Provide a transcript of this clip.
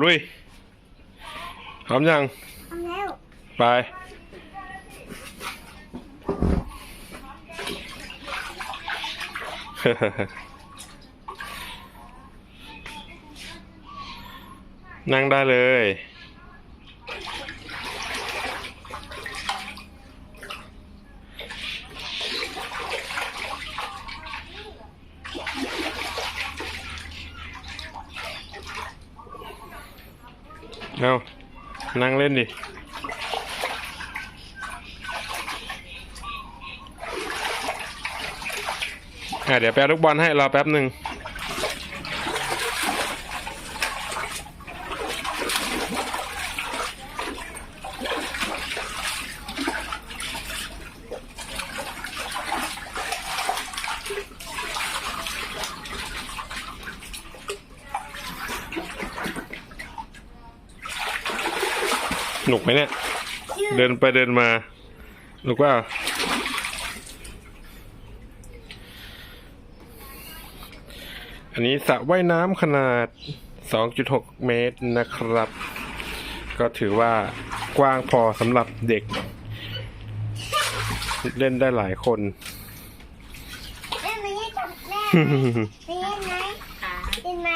ลุยพร้อมยังทำแล้วไปนั่งได้เลย เอานั่งเล่นดิอะเดี๋ยวแปลลูกบอลให้รอแป๊บหนึ่ง หนุกไหมเนี่ย เดินไปเดินมาหนุกว่า อันนี้สระว่ายน้ำขนาด 2.6 เมตรนะครับ ก็ถือว่ากว้างพอสำหรับเด็ก เล่นได้หลายคนแม่ไม่ได้จับแม่ฮึ่มเล่นไหมค่ะเล่นไหม